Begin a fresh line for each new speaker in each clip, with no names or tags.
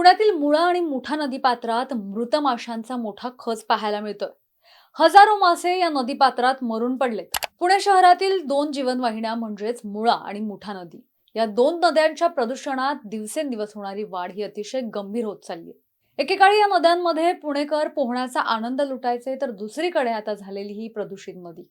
पुण्यातील मुळा आणि मुठा नदीपात्रात मृत माशांचा मोठा खच पाहायला मिळतोय. हजारो मासे या नदीपात्रात मरून पडलेत. पुणे शहरातील दोन जीवनवाहिन्या म्हणजेच मुळा आणि मुठा नदी. या दोन नद्यांच्या प्रदूषणात दिवसेंदिवस होणारी वाढ ही अतिशय गंभीर होत चालली आहे एकेकाळी या नद्यांमध्ये पुणेकर पोहण्याचा आनंद लुटायचे तर दुसरीकडे आता झालेली ही प्रदूषित नदी.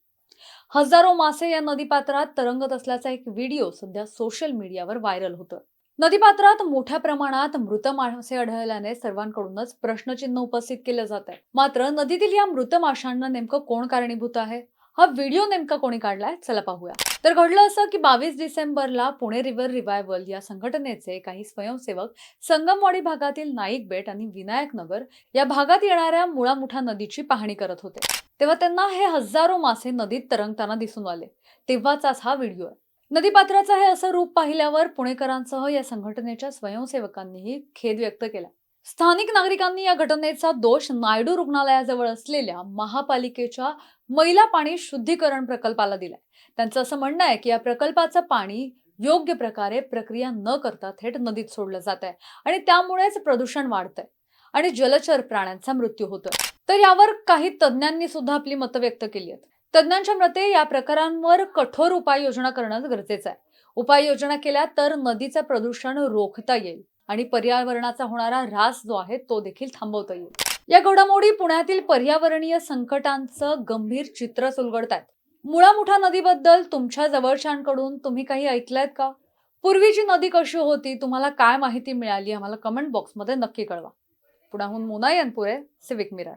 हजारो मासे या नदीपात्रात तरंगत असल्याचा एक व्हिडिओ सध्या सोशल मीडियावर व्हायरल होतोय. नदीपात्रात मोठ्या प्रमाणात मृत मासे आढळल्याने सर्वांकडूनच प्रश्नचिन्ह उपस्थित केलं जात आहे. मात्र नदीतील या मृत माशांना नेमकं कोण कारणीभूत आहे? हा व्हिडिओ नेमका कोणी काढलाय? चला पाहूया. तर घडलं असं की बावीस डिसेंबरला पुणे रिव्हर रिव्हायवल या संघटनेचे काही स्वयंसेवक संगमवाडी भागातील नाईक बेट आणि विनायक नगर या भागात येणाऱ्या मुळामुठा नदीची पाहणी करत होते. तेव्हा त्यांना हे हजारो मासे नदीत तरंगताना दिसून आले. तेव्हाचाच हा व्हिडिओ आहे. नदीपात्राचं हे असं रूप पाहिल्यावर पुणेकरांसह या संघटनेच्या स्वयंसेवकांनीही खेद व्यक्त केला. स्थानिक नागरिकांनी या घटनेचा दोष नायडू रुग्णालयाजवळ असलेल्या महापालिकेच्या मैला पाणी शुद्धीकरण प्रकल्पाला दिलाय. त्यांचं असं म्हणणं आहे की या प्रकल्पाचं पाणी योग्य प्रकारे प्रक्रिया न करता थेट नदीत सोडलं जात आहे आणि त्यामुळेच प्रदूषण वाढतंय आणि जलचर प्राण्यांचा मृत्यू होतोय. तर यावर काही तज्ज्ञांनी सुद्धा आपली मतं व्यक्त केली आहेत. तज्ज्ञांच्या मते या प्रकारांवर कठोर उपाययोजना करणं गरजेचं आहे. उपाययोजना केल्या तर नदीचं प्रदूषण रोखता येईल आणि पर्यावरणाचा होणारा ऱ्हास जो आहे तो देखील थांबवता येईल. या घडामोडी पुण्यातील पर्यावरणीय संकटांचं गंभीर चित्रच आहेत मुळामुठा नदीबद्दल तुमच्या जवळच्यांकडून तुम्ही काही ऐकलायत का? पूर्वीची नदी कशी होती? तुम्हाला काय माहिती मिळाली? आम्हाला कमेंट बॉक्समध्ये नक्की कळवा. पुण्याहून मोना यनपुरे सिविक मिरर